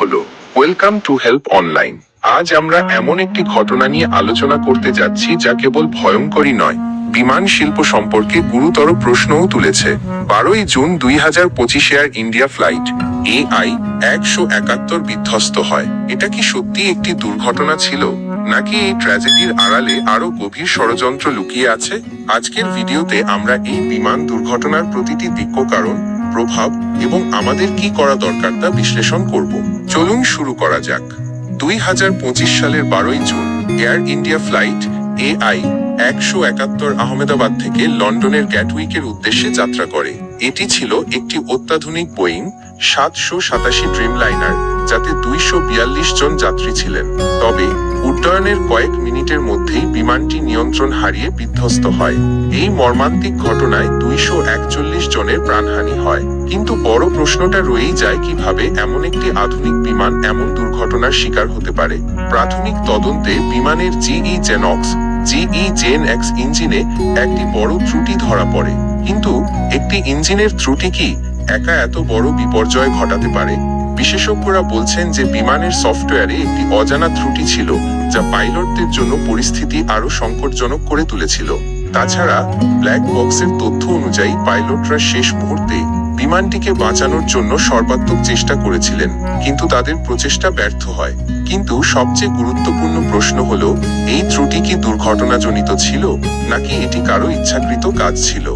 হলো welcome to help online আজ আমরা এমন একটি ঘটনা নিয়ে আলোচনা করতে যাচ্ছি যা কেবল ভয়ঙ্করই নয়, বিমান শিল্প সম্পর্কে গুরুতর প্রশ্নও তুলেছে। বারোই জুন দুই হাজার পঁচিশ Air India flight A I একশো একাত্তর বিধ্বস্ত হয়। এটা কি সত্যি একটি দুর্ঘটনা ছিল, নাকি এই ট্র্যাজেডির আড়ালে আরও গভীর ষড়যন্ত্র লুকিয়ে আছে? আজকের ভিডিওতে আমরা এই বিমান দুর্ঘটনার প্রতিটি দিক্য কারণ প্রভাব এবং আমাদের কি করা দরকার তা বিশ্লেষণ করব। চলুন শুরু করা যাক। দুই হাজার পঁচিশ সালের বারোই June, Air India flight A I একশো একাত্তর আহমেদাবাদ থেকে লন্ডনের গ্যাটউইকের উদ্দেশ্যে যাত্রা করে। এটি ছিল একটি অত্যাধুনিক বোয়িং সাতশো সাতাশি ড্রিমলাইনার, যাতে দুইশো বিয়াল্লিশ জন যাত্রী ছিলেন। তবে উড্ডয়নের কয়েক মিনিটের মধ্যেই বিমানটি নিয়ন্ত্রণ হারিয়ে বিধ্বস্ত হয়। এই মর্মান্তিক ঘটনায় দুইশো একচল্লিশ জনের প্রাণহানি হয়। কিন্তু বড় প্রশ্নটা রয়েই যায় কীভাবে এমন একটি আধুনিক বিমান এমন দুর্ঘটনার শিকার হতে পারে। প্রাথমিক তদন্তে বিমানের GE GEnx GE gen X ইঞ্জিনে একটি বড় ত্রুটি ধরা পড়ে। কিন্তু একটি ইঞ্জিনের ত্রুটি কি? একা এত বড় বিপর্যয় ঘটাতে পারে। বিশেষজ্ঞরা বলছেন যে বিমানের সফটওয়্যারে একটি অজানা ত্রুটি ছিল, যা পাইলটদের জন্য পরিস্থিতি আরও সংকটজনক করে তুলেছিল। তাছাড়া ব্ল্যাক বক্সের তথ্য অনুযায়ী পাইলটরা শেষ মুহূর্তে বিমানটিকে বাঁচানোর জন্য সর্বাত্মক চেষ্টা করেছিলেন, কিন্তু তাদের প্রচেষ্টা ব্যর্থ হয়। কিন্তু সবচেয়ে গুরুত্বপূর্ণ প্রশ্ন হল, এই ত্রুটি কি দুর্ঘটনাজনিত ছিল, নাকি এটি কারও ইচ্ছাকৃত কাজ ছিল?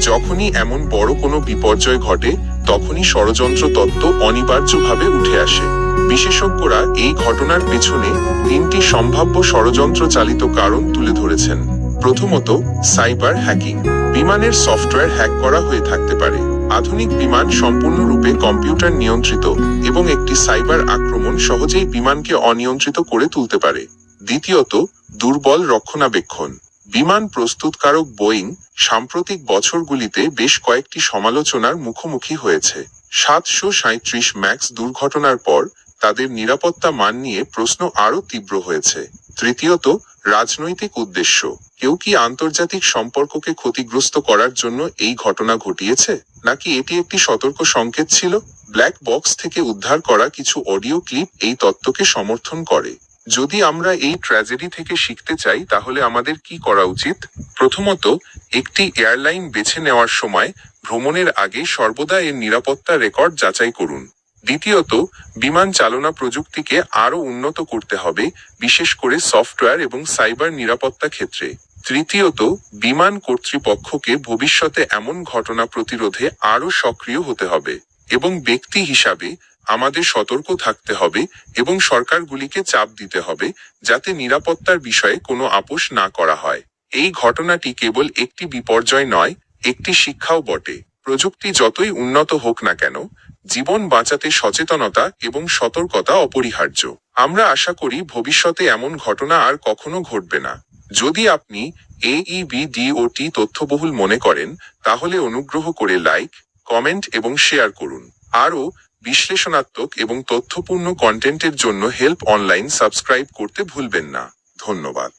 যখনই এমন বড় কোনো বিপর্যয় ঘটে, তখনই ষড়যন্ত্র তত্ত্ব অনিবার্যভাবে উঠে আসে। বিশেষজ্ঞরা এই ঘটনার পেছনে তিনটি সম্ভাব্য ষড়যন্ত্র চালিত কারণ তুলে ধরেছেন। প্রথমত, সাইবার হ্যাকিং। বিমানের সফটওয়্যার হ্যাক করা হয়ে থাকতে পারে। আধুনিক বিমান সম্পূর্ণরূপে কম্পিউটার নিয়ন্ত্রিত এবং একটি সাইবার আক্রমণ সহজেই বিমানকে অনিয়ন্ত্রিত করে তুলতে পারে। দ্বিতীয়ত, দুর্বল রক্ষণাবেক্ষণ। বিমান প্রস্তুতকারক বোয়িং সাম্প্রতিক বছরগুলিতে বেশ কয়েকটি সমালোচনার মুখোমুখি হয়েছে। সাতশো সাঁত্রিশ ম্যাক্স দুর্ঘটনার পর তাদের নিরাপত্তা মান নিয়ে প্রশ্ন আরও তীব্র হয়েছে। তৃতীয়ত, রাজনৈতিক উদ্দেশ্য। কেউ কি আন্তর্জাতিক সম্পর্ককে ক্ষতিগ্রস্ত করার জন্য এই ঘটনা ঘটিয়েছে? নাকি এটি একটি সতর্ক সংকেত ছিল? ব্ল্যাক বক্স থেকে উদ্ধার করা কিছু অডিও ক্লিপ এই তত্ত্বকে সমর্থন করে। যদি আমরা এই ট্র্যাজেডি থেকে শিখতে চাই, তাহলে আমাদের কি করা উচিত? প্রথমত, একটি এয়ারলাইন বেছে নেওয়ার সময় ভ্রমণের আগে সর্বদা এর নিরাপত্তা রেকর্ড যাচাই করুন। দ্বিতীয়ত, বিমান চালনা প্রযুক্তিকে আরও উন্নত করতে হবে, বিশেষ করে সফটওয়্যার এবং সাইবার নিরাপত্তা ক্ষেত্রে। তৃতীয়ত, বিমান কর্তৃপক্ষকে ভবিষ্যতে এমন ঘটনা প্রতিরোধে আরও সক্রিয় হতে হবে এবং ব্যক্তি হিসাবে আমাদের সতর্ক থাকতে হবে এবং সরকারগুলিকে চাপ দিতে হবে যাতে নিরাপত্তার বিষয়ে কোনো আপোষ না করা হয়। এই ঘটনাটি কেবল একটি বিপর্যয় নয়, একটি শিক্ষাও বটে। প্রযুক্তি যতই উন্নত হোক না কেন, জীবন বাঁচাতে সচেতনতা এবং সতর্কতা অপরিহার্য। আমরা আশা করি ভবিষ্যতে এমন ঘটনা আর কখনো ঘটবে না। যদি আপনি E এইবিডিওটি তথ্যবহুল মনে করেন, তাহলে অনুগ্রহ করে লাইক, কমেন্ট এবং শেয়ার করুন। আরও বিশ্লেষণাত্মক এবং তথ্যপূর্ণ কন্টেন্টের জন্য হেল্প অনলাইন সাবস্ক্রাইব করতে ভুলবেন না। ধন্যবাদ।